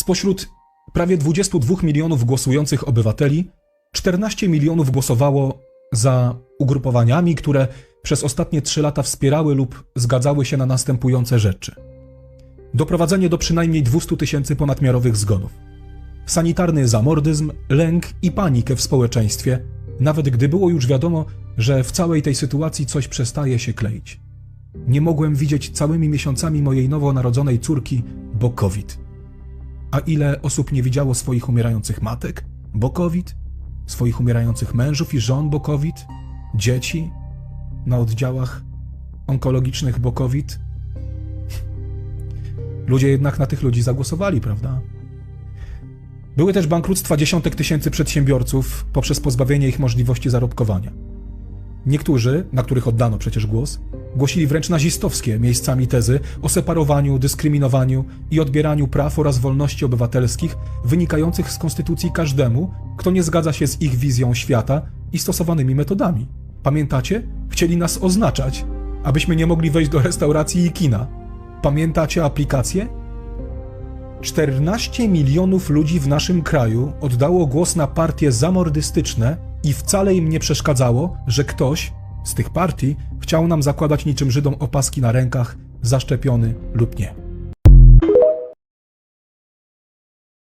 Spośród prawie 22 milionów głosujących obywateli, 14 milionów głosowało za ugrupowaniami, które przez ostatnie 3 lata wspierały lub zgadzały się na następujące rzeczy: doprowadzenie do przynajmniej 200 tysięcy ponadmiarowych zgonów, sanitarny zamordyzm, lęk i panikę w społeczeństwie, nawet gdy było już wiadomo, że w całej tej sytuacji coś przestaje się kleić. Nie mogłem widzieć całymi miesiącami mojej nowonarodzonej córki, bo COVID. A ile osób nie widziało swoich umierających matek, bo COVID, swoich umierających mężów i żon, bo COVID, dzieci na oddziałach onkologicznych, bo COVID? Ludzie jednak na tych ludzi zagłosowali, prawda? Były też bankructwa dziesiątek tysięcy przedsiębiorców poprzez pozbawienie ich możliwości zarobkowania. Niektórzy, na których oddano przecież głos, głosili wręcz nazistowskie miejscami tezy o separowaniu, dyskryminowaniu i odbieraniu praw oraz wolności obywatelskich wynikających z konstytucji każdemu, kto nie zgadza się z ich wizją świata i stosowanymi metodami. Pamiętacie? Chcieli nas oznaczać, abyśmy nie mogli wejść do restauracji i kina. Pamiętacie aplikację? 14 milionów ludzi w naszym kraju oddało głos na partie zamordystyczne i wcale im nie przeszkadzało, że ktoś z tych partii chciał nam zakładać niczym Żydom opaski na rękach, zaszczepiony lub nie.